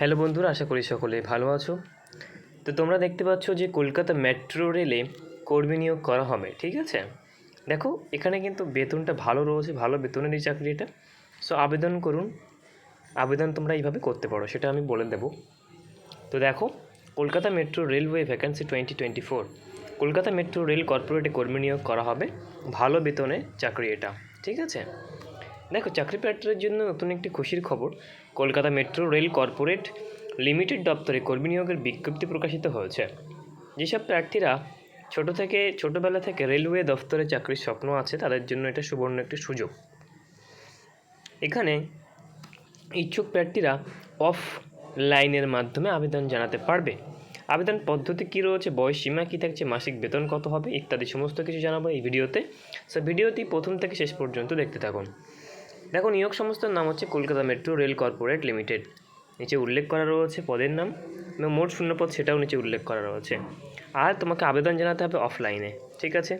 Hello বন্ধুরা, আশা করি সকলে ভালো আছো। তো তোমরা দেখতে পাচ্ছ যে কলকাতা মেট্রো রেলে কর্মী নিয়োগ করা হবে, ঠিক আছে? দেখো, এখানে কিন্তু বেতনটা ভালো রয়েছে, ভালো বেতনের এই চাকরি এটা। সো আবেদন করুন। আবেদন তোমরা এইভাবে করতে পারো, সেটা আমি বলে দেবো। তো দেখো, Kolkata metro railway vacancy twenty twenty four Kolkata metro rail কর্পোরেটে কর্মী নিয়োগ করা হবে, ভালো বেতনে চাকরি এটা, ঠিক আছে? দেখো, চাকরি প্রার্থীদের জন্য নতুন একটি খুশির খবর। Kolkata metro rail corporate limited দপ্তরে কর্মী নিয়োগের বিজ্ঞপ্তি প্রকাশিত হয়েছে। যেসব প্রার্থীরা ছোট থেকে, ছোটোবেলা থেকে রেলওয়ে দফতরে চাকরির স্বপ্ন আছে, তাদের জন্য এটা সুবর্ণ একটি সুযোগ। এখানে ইচ্ছুক প্রার্থীরা অফ লাইনের মাধ্যমে আবেদন জানাতে পারবে। আবেদন পদ্ধতি কী রয়েছে, বয়স সীমা কী থাকছে, মাসিক বেতন কত হবে, ইত্যাদি সমস্ত কিছু জানাব এই ভিডিওতে। সো ভিডিওটি প্রথম থেকে শেষ পর্যন্ত দেখতে থাকুন। দেখো, নিয়োগ সংস্থার নাম হচ্ছে Kolkata metro rail corporate limited. নিচে উল্লেখ করা রয়েছে পদের নাম এবং মোট শূন্যপদ সেটাও নিচে উল্লেখ করা রয়েছে। আর তোমাকে আবেদন জানাতে হবে অফলাইনে, ঠিক আছে?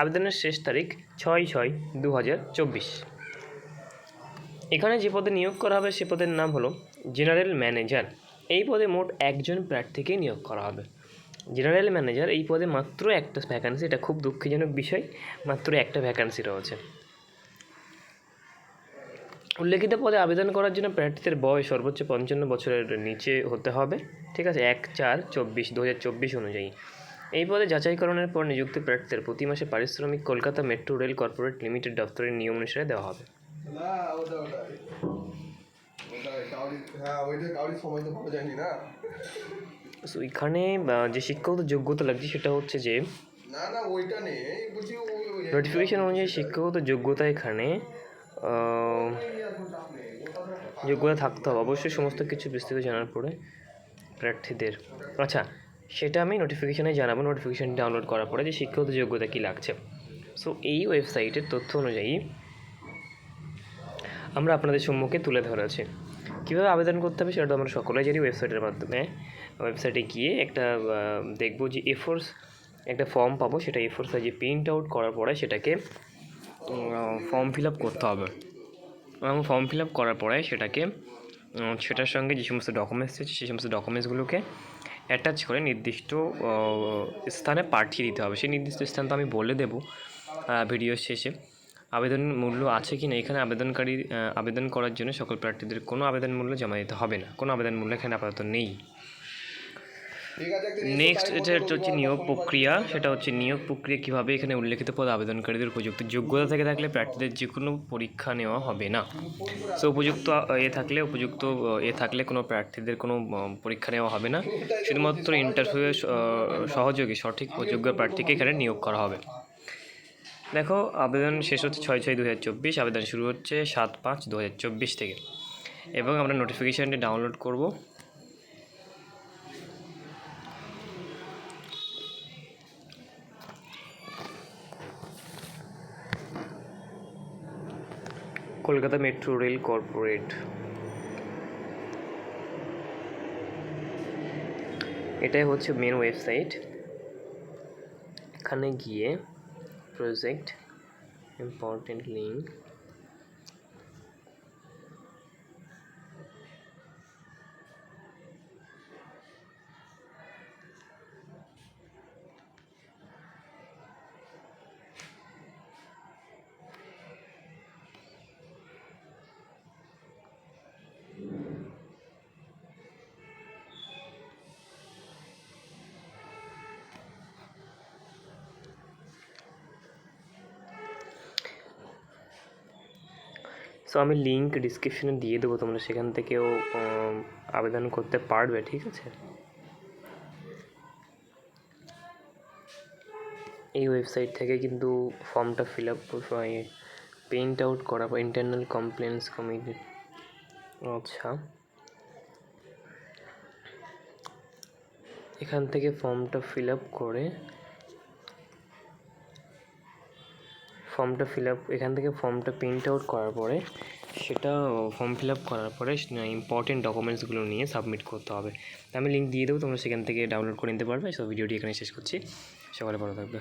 আবেদনের শেষ তারিখ ছয় ছয় দু হাজার চব্বিশ। এখানে যে পদে নিয়োগ করা হবে, সে পদের নাম হলো জেনারেল ম্যানেজার। এই পদে মোট একজন প্রার্থীকে নিয়োগ করা হবে। জেনারেল ম্যানেজার, এই পদে মাত্র একটা ভ্যাকান্সি এটা খুব দুঃখজনক বিষয়, মাত্র একটা ভ্যাকান্সি রয়েছে। উল্লেখিত পদে আবেদন করার জন্য প্রার্থীদের বয়স সর্বোচ্চ পঞ্চান্ন বছরের নিচে হতে হবে। ঠিক আছে? এক চার চব্বিশ দু হাজার চব্বিশ অনুযায়ী। এই পদে যাচাইকরণের পর নিযুক্ত প্রার্থীদের প্রতি মাসে পারিশ্রমিক Kolkata metro rail corporate limited দপ্তরের নিয়ম অনুসারে দেওয়া হবে। সো এখানে যে শিক্ষাগত যোগ্যতা লাগছে সেটা হচ্ছে যে নোটিফিকেশন অনুযায়ী শিক্ষাগত যোগ্যতা এখানে যোগ্যতা থাকতে হবে। অবশ্যই সমস্ত কিছু বিস্তৃত জানার পরে প্রার্থীদের। আচ্ছা সেটা আমি নোটিফিকেশানে জানাব। নোটিফিকেশান ডাউনলোড করার পরে যে শিক্ষাগত যোগ্যতা কী লাগছে। সো এই ওয়েবসাইটের তথ্য অনুযায়ী আমরা আপনাদের সম্মুখে তুলে ধরেছি কীভাবে আবেদন করতে হবে সেটা তো আমরা সকলেই জানি ওয়েবসাইটের মাধ্যমে। ওয়েবসাইটে গিয়ে একটা দেখব যে এফোর্স একটা ফর্ম পাবো। সেটা এফোর সাইজে প্রিন্ট আউট করার পরে সেটাকে ফর্ম ফিল আপ করতে হবে। এবং ফর্ম ফিল আপ করার পরে সেটাকে সেটার সঙ্গে যে সমস্ত ডকুমেন্টস আছে সেই সমস্ত ডকুমেন্টসগুলোকে অ্যাটাচ করে নির্দিষ্ট স্থানে পাঠিয়ে দিতে হবে। সেই নির্দিষ্ট স্থান তো আমি বলে দেবো ভিডিও শেষে। আবেদন মূল্য আছে কি না এখানে আবেদনকারী আবেদন করার জন্য সকল প্রার্থীদের কোনো আবেদন মূল্য জমা দিতে হবে না। কোনো আবেদন মূল্য এখানে আপাতত নেই। নেক্সট এটা হচ্ছে নিয়োগ প্রক্রিয়া। সেটা হচ্ছে নিয়োগ প্রক্রিয়া কীভাবে এখানে উল্লেখিত পদ আবেদনকারীদের উপযুক্ত যোগ্যতা থেকে থাকলে প্রার্থীদের যে কোনো পরীক্ষা নেওয়া হবে না। সো উপযুক্ত এ থাকলে উপযুক্ত এ থাকলে কোনো প্রার্থীদের কোনো পরীক্ষা নেওয়া হবে না। শুধুমাত্র ইন্টারভিউ সহযোগী সঠিক যোগ্য প্রার্থীকে এখানে নিয়োগ করা হবে। দেখো আবেদন শেষ হচ্ছে ছয় ছয় দু হাজার চব্বিশ। আবেদন শুরু হচ্ছে সাত পাঁচ দু হাজার চব্বিশ থেকে। এবং আমরা নোটিফিকেশানটি ডাউনলোড করব। Kolkata metro rail corporate. এটাই হচ্ছে মেন ওয়েবসাইট এখানে গিয়ে প্রজেক্ট ইম্পর্টেন্ট লিঙ্ক সো আমি লিঙ্ক ডিসক্রিপশনে দিয়ে দেবো, তোমরা সেখান থেকেও আবেদন করতে পারবে, ঠিক আছে? এই ওয়েবসাইট থেকে কিন্তু ফর্মটা ফিল আপ প্রিন্ট আউট করা বা ইন্টারনাল কমপ্লেন্টস কমিটি আচ্ছা। এখান থেকে ফর্মটা ফিল আপ করে ফর্মটা ফিল আপ এখান থেকে ফর্মটা প্রিন্ট আউট করার পরে সেটা ফর্ম ফিল আপ করার পরে ইম্পর্টেন্ট ডকুমেন্টসগুলো নিয়ে সাবমিট করতে হবে। আমি লিঙ্ক দিয়ে দেবো, তোমরা সেখান থেকে ডাউনলোড করে নিতে পারবে। সো ভিডিওটি এখানে শেষ করছি। সকালে ভালো থাকবে।